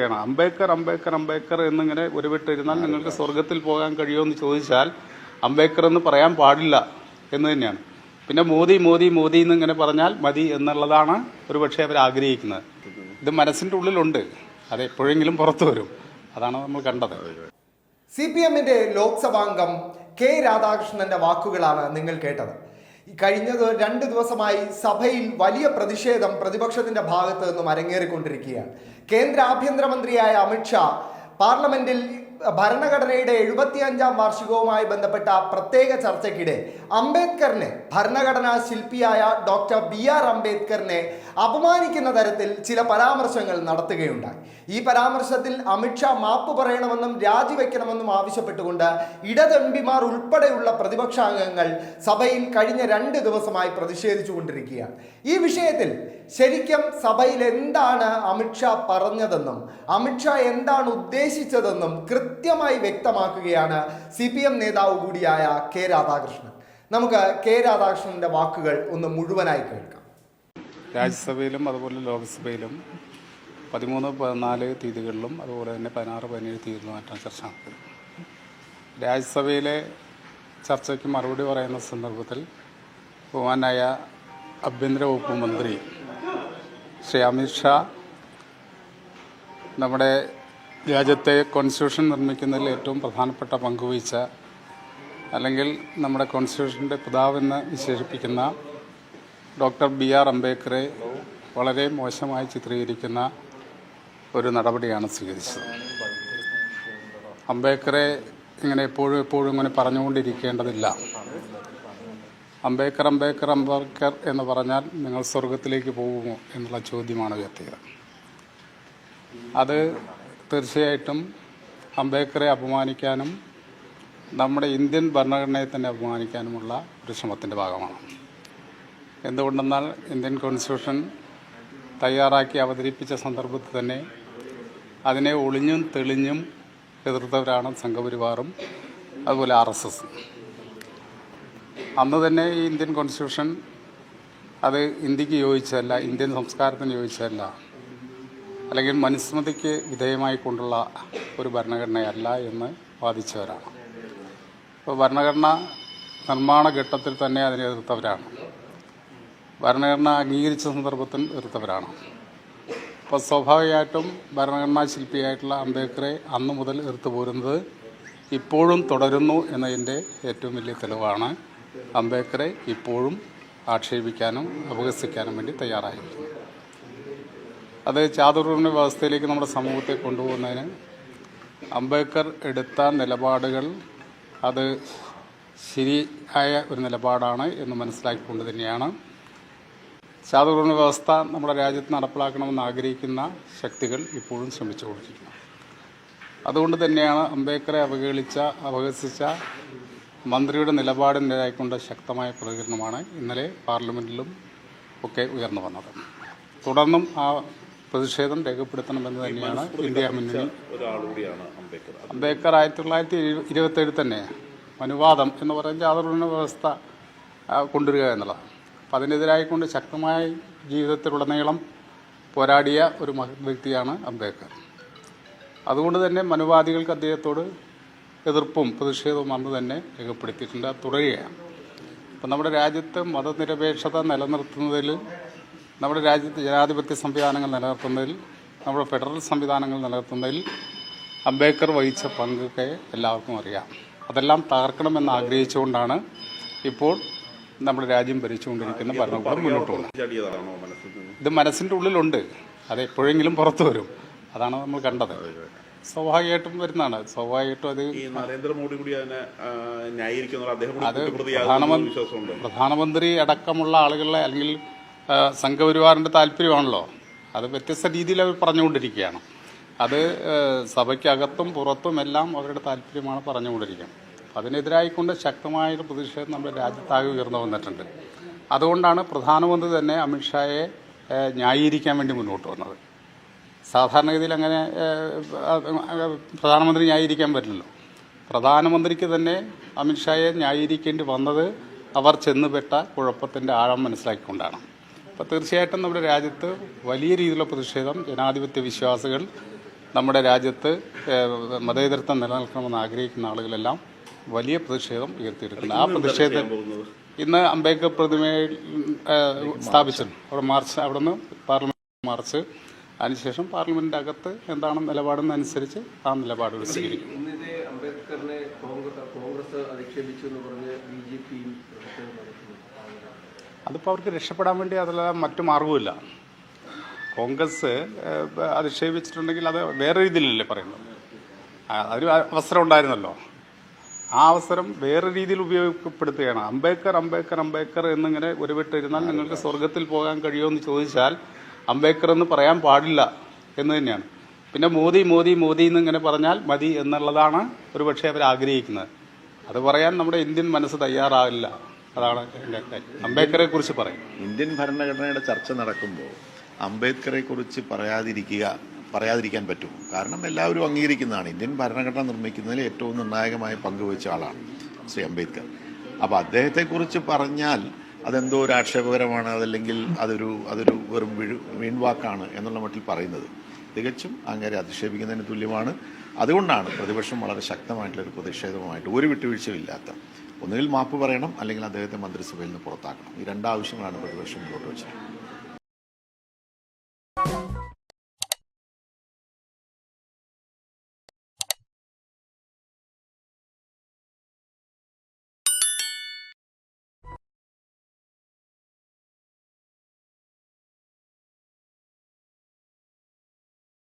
ചെയ്യണം അംബേദ്കർ അംബേദ്കർ അംബേദ്കർ എന്നിങ്ങനെ ഉരുവിട്ടിരുന്നാൽ നിങ്ങൾക്ക് സ്വർഗത്തിൽ പോകാൻ കഴിയുമെന്ന് ചോദിച്ചാൽ അംബേദ്കർ എന്ന് പറയാൻ പാടില്ല എന്ന് തന്നെയാണ്. പിന്നെ മോദി മോദി മോദി എന്നിങ്ങനെ പറഞ്ഞാൽ മതി എന്നുള്ളതാണ് ഒരു പക്ഷേ അവർ ആഗ്രഹിക്കുന്നത്. ഇത് മനസ്സിന്റെ ഉള്ളിലുണ്ട്. അത് എപ്പോഴെങ്കിലും പുറത്തു വരും. അതാണ് നമ്മൾ കണ്ടത്. സി പി എമ്മിന്റെ ലോക്സഭാംഗം കെ രാധാകൃഷ്ണന്റെ വാക്കുകളാണ് നിങ്ങൾ കേട്ടത്. കഴിഞ്ഞ രണ്ട് ദിവസമായി സഭയിൽ വലിയ പ്രതിഷേധം പ്രതിപക്ഷത്തിന്റെ ഭാഗത്ത് നിന്നും അരങ്ങേറിക്കൊണ്ടിരിക്കുകയാണ്. കേന്ദ്ര ആഭ്യന്തരമന്ത്രിയായ അമിത്ഷാ പാർലമെന്റിൽ ഭരണഘടനയുടെ എഴുപത്തിയഞ്ചാം വാർഷികവുമായി ബന്ധപ്പെട്ട പ്രത്യേക ചർച്ചയ്ക്കിടെ അംബേദ്കറിനെ ഭരണഘടനാ ശില്പിയായ ഡോക്ടർ ബി ആർ അംബേദ്കറിനെ അപമാനിക്കുന്ന തരത്തിൽ ചില പരാമർശങ്ങൾ നടത്തുകയുണ്ടായി. ഈ പരാമർശത്തിൽ അമിത്ഷാ മാപ്പ് പറയണമെന്നും രാജിവെക്കണമെന്നും ആവശ്യപ്പെട്ടുകൊണ്ട് ഇടത് എം പിമാർ ഉൾപ്പെടെയുള്ള പ്രതിപക്ഷാംഗങ്ങൾ സഭയിൽ കഴിഞ്ഞ രണ്ട് ദിവസമായി പ്രതിഷേധിച്ചു കൊണ്ടിരിക്കുകയാണ് ഈ വിഷയത്തിൽ ശരിക്കും സഭയിൽ എന്താണ് അമിത്ഷാ പറഞ്ഞതെന്നും അമിത്ഷാ എന്താണ് ഉദ്ദേശിച്ചതെന്നും കൃത്യമായി വ്യക്തമാക്കുകയാണ് സി പി എം നേതാവ് കൂടിയായ കെ രാധാകൃഷ്ണൻ. നമുക്ക് കെ രാധാകൃഷ്ണന്റെ വാക്കുകൾ ഒന്ന് മുഴുവനായി കേൾക്കാം. രാജ്യസഭയിലും അതുപോലെ ലോക്സഭയിലും പതിമൂന്ന് പതിനാല് തീയതികളിലും അതുപോലെ തന്നെ പതിനാറ് പതിനേഴ് തീയതികളുമായിട്ടാണ് ചർച്ച നടത്തിയത് രാജ്യസഭയിലെ ചർച്ചയ്ക്ക് മറുപടി പറയുന്ന സന്ദർഭത്തിൽ ബഹുമാനായ ആഭ്യന്തര വകുപ്പ് മന്ത്രി ശ്രീ അമിത്ഷാ നമ്മുടെ രാജ്യത്തെ കോൺസ്റ്റിറ്റ്യൂഷൻ നിർമ്മിക്കുന്നതിൽ ഏറ്റവും പ്രധാനപ്പെട്ട പങ്കുവഹിച്ച അല്ലെങ്കിൽ നമ്മുടെ കോൺസ്റ്റിറ്റ്യൂഷന്റെ പിതാവെന്ന് വിശേഷിപ്പിക്കുന്ന ഡോക്ടർ ബി ആർ അംബേദ്കറെ വളരെ മോശമായി ചിത്രീകരിക്കുന്ന ഒരു നടപടിയാണ് സ്വീകരിച്ചത്. അംബേദ്കറെ ഇങ്ങനെ എപ്പോഴും എപ്പോഴും ഇങ്ങനെ പറഞ്ഞുകൊണ്ടിരിക്കേണ്ടതില്ല. അംബേദ്കർ അംബേദ്കർ അംബേദ്കർ എന്ന് പറഞ്ഞാൽ നിങ്ങൾ സ്വർഗത്തിലേക്ക് പോകുമോ എന്നുള്ള ചോദ്യമാണ് ഉയർത്തിയത്. അത് തീർച്ചയായിട്ടും അംബേദ്കറെ അപമാനിക്കാനും നമ്മുടെ ഇന്ത്യൻ ഭരണഘടനയെ തന്നെ അപമാനിക്കാനുമുള്ള ഒരു ശ്രമത്തിന്റെ ഭാഗമാണ്. എന്തുകൊണ്ടെന്നാൽ ഇന്ത്യൻ കോൺസ്റ്റിറ്റ്യൂഷൻ തയ്യാറാക്കി അവതരിപ്പിച്ച സന്ദർഭത്തിൽ തന്നെ അതിനെ ഒളിഞ്ഞും തെളിഞ്ഞും എതിർത്തവരാണ് സംഘപരിവാറും അതുപോലെ ആർ എസ് എസ്. അന്ന് തന്നെ ഈ ഇന്ത്യൻ കോൺസ്റ്റിറ്റ്യൂഷൻ അത് ഇന്ത്യയ്ക്ക് യോജിച്ചതല്ല ഇന്ത്യൻ സംസ്കാരത്തിന് യോജിച്ചതല്ല. അല്ലെങ്കിൽ മനുസ്മൃതിക്ക് വിധേയമായി കൊണ്ടുള്ള ഒരു ഭരണഘടനയല്ല എന്ന് വാദിച്ചവരാണ്. അപ്പോൾ ഭരണഘടന നിർമ്മാണ ഘട്ടത്തിൽ തന്നെ അതിനെ എതിർത്തവരാണ്. ഭരണഘടന അംഗീകരിച്ച സന്ദർഭത്തിൽ എതിർത്തവരാണ്. അപ്പോൾ സ്വാഭാവികമായിട്ടും ഭരണഘടനാ ശില്പിയായിട്ടുള്ള അംബേദ്കറെ അന്നു മുതൽ എതിർത്ത് പോരുന്നത് ഇപ്പോഴും തുടരുന്നു എന്നതിന്റെ ഏറ്റവും വലിയ തെളിവാണ് അംബേദ്കറെ ഇപ്പോഴും ആക്ഷേപിക്കാനും അപഹസിക്കാനും വേണ്ടി തയ്യാറായിരിക്കുന്നു അത് ചാതുർവർണ വ്യവസ്ഥയിലേക്ക് നമ്മുടെ സമൂഹത്തെ കൊണ്ടുപോകുന്നതിന് അംബേദ്കർ എടുത്ത നിലപാടുകൾ അത് ശരിയായ ഒരു നിലപാടാണ് എന്ന് മനസ്സിലാക്കിക്കൊണ്ട് തന്നെയാണ് ചാതുർവർണ വ്യവസ്ഥ നമ്മുടെ രാജ്യത്ത് നടപ്പിലാക്കണമെന്ന് ആഗ്രഹിക്കുന്ന ശക്തികൾ ഇപ്പോഴും ശ്രമിച്ചുകൊണ്ടിരിക്കുന്നു. അതുകൊണ്ട് തന്നെയാണ് അംബേദ്കറെ അവഹേളിച്ച അപഹസിച്ച മന്ത്രിയുടെ നിലപാടിനെതിരായിക്കൊണ്ട് ശക്തമായ പ്രതികരണമാണ് ഇന്നലെ പാർലമെന്റിലും ഒക്കെ ഉയർന്നു വന്നത്. തുടർന്നും ആ പ്രതിഷേധം രേഖപ്പെടുത്തണമെന്ന് തന്നെയാണ് ഇന്ത്യ മുന്നണി ഒരാളുകൂടിയാണ് അംബേദ്കർ. ആയിരത്തി തൊള്ളായിരത്തി ഇരുപത്തേഴിൽ തന്നെ അനുവാദം എന്ന് പറയുന്ന ചാതുർവർണ വ്യവസ്ഥ കൊണ്ടുവരിക എന്നുള്ളതാണ്. അപ്പം അതിനെതിരായിക്കൊണ്ട് ശക്തമായ ജീവിതത്തിലുടനീളം പോരാടിയ ഒരു വ്യക്തിയാണ് അംബേദ്കർ. അതുകൊണ്ട് തന്നെ മനുവാദികൾക്ക് അദ്ദേഹത്തോട് എതിർപ്പും പ്രതിഷേധവും അന്ന് തന്നെ രേഖപ്പെടുത്തിയിട്ടുണ്ട്. തുടരുകയാണ്. അപ്പം നമ്മുടെ രാജ്യത്ത് മതനിരപേക്ഷത നിലനിർത്തുന്നതിൽ നമ്മുടെ രാജ്യത്ത് ജനാധിപത്യ സംവിധാനങ്ങൾ നിലനിർത്തുന്നതിൽ നമ്മുടെ ഫെഡറൽ സംവിധാനങ്ങൾ നിലനിർത്തുന്നതിൽ അംബേദ്കർ വഹിച്ച പങ്കൊക്കെ എല്ലാവർക്കും അറിയാം. അതെല്ലാം തകർക്കണമെന്ന് ആഗ്രഹിച്ചുകൊണ്ടാണ് ഇപ്പോൾ നമ്മുടെ രാജ്യം ഭരിച്ചുകൊണ്ടിരിക്കുന്ന ഭരണകൂടം മുന്നോട്ട് പോകുന്നത് ഇത് മനസ്സിന്റെ ഉള്ളിലുണ്ട്. അത് എപ്പോഴെങ്കിലും പുറത്തു വരും. അതാണ് നമ്മൾ കണ്ടത്. സ്വാഭാവികമായിട്ടും വരുന്നതാണ്. സ്വാഭാവികമായിട്ടും അത് നരേന്ദ്രമോദി കൂടി അതിനെ അത് പ്രധാനമന്ത്രി പ്രധാനമന്ത്രി അടക്കമുള്ള ആളുകളെ അല്ലെങ്കിൽ സംഘപരിവാറിന്റെ താല്പര്യമാണല്ലോ. അത് വ്യത്യസ്ത രീതിയിൽ അവർ പറഞ്ഞുകൊണ്ടിരിക്കുകയാണ്. അത് സഭയ്ക്കകത്തും പുറത്തും എല്ലാം അവരുടെ താല്പര്യമാണ് പറഞ്ഞുകൊണ്ടിരിക്കുന്നത്. അതിനെതിരായിക്കൊണ്ട് ശക്തമായൊരു പ്രതിഷേധം നമ്മുടെ രാജ്യത്താകെ ഉയർന്നു വന്നിട്ടുണ്ട്. അതുകൊണ്ടാണ് പ്രധാനമന്ത്രി തന്നെ അമിത്ഷായെ ന്യായീകരിക്കാൻ വേണ്ടി മുന്നോട്ട് വന്നത്. സാധാരണഗതിയിൽ അങ്ങനെ പ്രധാനമന്ത്രി ന്യായീകരിക്കാൻ പറ്റില്ലല്ലോ. പ്രധാനമന്ത്രിക്ക് തന്നെ അമിത്ഷായെ ന്യായീകരിക്കേണ്ടി വന്നത് അവർ ചെന്നുപെട്ട കുഴപ്പത്തിന്റെ ആഴം മനസ്സിലാക്കിക്കൊണ്ടാണ്. അപ്പോൾ തീർച്ചയായിട്ടും നമ്മുടെ രാജ്യത്ത് വലിയ രീതിയിലുള്ള പ്രതിഷേധം ജനാധിപത്യ വിശ്വാസികൾ നമ്മുടെ രാജ്യത്ത് മതേതരത്വം നിലനിൽക്കണമെന്ന് ആഗ്രഹിക്കുന്ന ആളുകളെല്ലാം വലിയ പ്രതിഷേധം ഉയർത്തിയിട്ടുണ്ട്. ആ പ്രതിഷേധം ഇന്ന് അംബേദ്കർ പ്രതിമയിൽ സ്ഥാപിച്ചിട്ടുണ്ട് അവിടെ മാർച്ച് അവിടെ നിന്ന് പാർലമെന്റ് മാർച്ച്. അതിനുശേഷം പാർലമെന്റിന്റെ അകത്ത് എന്താണ് നിലപാടെന്ന് അനുസരിച്ച് ആ നിലപാടുകൾ സ്വീകരിക്കും. ഇന്നിതേ അംബേദ്കറിനെ കോൺഗ്രസ് അധിക്ഷേപിച്ചു എന്ന് പറഞ്ഞ് ബി ജെ പിയും അതിപ്പോൾ അവർക്ക് രക്ഷപ്പെടാൻ വേണ്ടി അതല്ല മറ്റു മാർഗവുമില്ല. കോൺഗ്രസ് അധിക്ഷേപിച്ചിട്ടുണ്ടെങ്കിൽ അത് വേറെ രീതിയിലല്ലേ പറയുന്നത്? ഒരു അവസരം ഉണ്ടായിരുന്നല്ലോ. ആ അവസരം വേറെ രീതിയിൽ ഉപയോഗപ്പെടുത്തുകയാണ്. അംബേദ്കർ അംബേദ്കർ അംബേദ്കർ എന്നിങ്ങനെ ഒരു വിട്ടിരുന്നാൽ നിങ്ങൾക്ക് സ്വർഗത്തിൽ പോകാൻ കഴിയുമോ എന്ന് ചോദിച്ചാൽ അംബേദ്കർ എന്ന് പറയാൻ പാടില്ല എന്ന് തന്നെയാണ്. പിന്നെ മോദി മോദി മോദി എന്നിങ്ങനെ പറഞ്ഞാൽ മതി എന്നുള്ളതാണ് ഒരു പക്ഷേ അവർ ആഗ്രഹിക്കുന്നത്. അത് പറയാൻ നമ്മുടെ ഇന്ത്യൻ മനസ്സ് തയ്യാറാവില്ല. അതാണ് അംബേദ്കറെ കുറിച്ച് പറയും. ഇന്ത്യൻ ഭരണഘടനയുടെ ചർച്ച നടക്കുമ്പോൾ അംബേദ്കറെ കുറിച്ച് പറയാതിരിക്കുക പറയാതിരിക്കാൻ പറ്റും. കാരണം എല്ലാവരും അംഗീകരിക്കുന്നതാണ്. ഇന്ത്യൻ ഭരണഘടന നിർമ്മിക്കുന്നതിൽ ഏറ്റവും നിർണായകമായ പങ്കുവച്ച ആളാണ് ശ്രീ അംബേദ്കർ. അപ്പോൾ അദ്ദേഹത്തെക്കുറിച്ച് പറഞ്ഞാൽ അതെന്തോ ഒരു ആക്ഷേപകരമാണ് അതല്ലെങ്കിൽ അതൊരു അതൊരു വെറും വീഴ് വീൺവാക്കാണ് എന്നുള്ള മട്ടിൽ പറയുന്നത്. തികച്ചും അങ്ങനെ അധിക്ഷേപിക്കുന്നതിന് തുല്യമാണ്. അതുകൊണ്ടാണ് പ്രതിപക്ഷം വളരെ ശക്തമായിട്ടുള്ള ഒരു പ്രതിഷേധവുമായിട്ട് ഒരു വിട്ടുവീഴ്ചയും ഇല്ലാത്ത. ഒന്നുകിൽ മാപ്പ് പറയണം അല്ലെങ്കിൽ അദ്ദേഹത്തെ മന്ത്രിസഭയിൽ നിന്ന് പുറത്താക്കണം. ഈ രണ്ടാവശ്യങ്ങളാണ് പ്രതിപക്ഷം മുന്നോട്ട് വെച്ചത്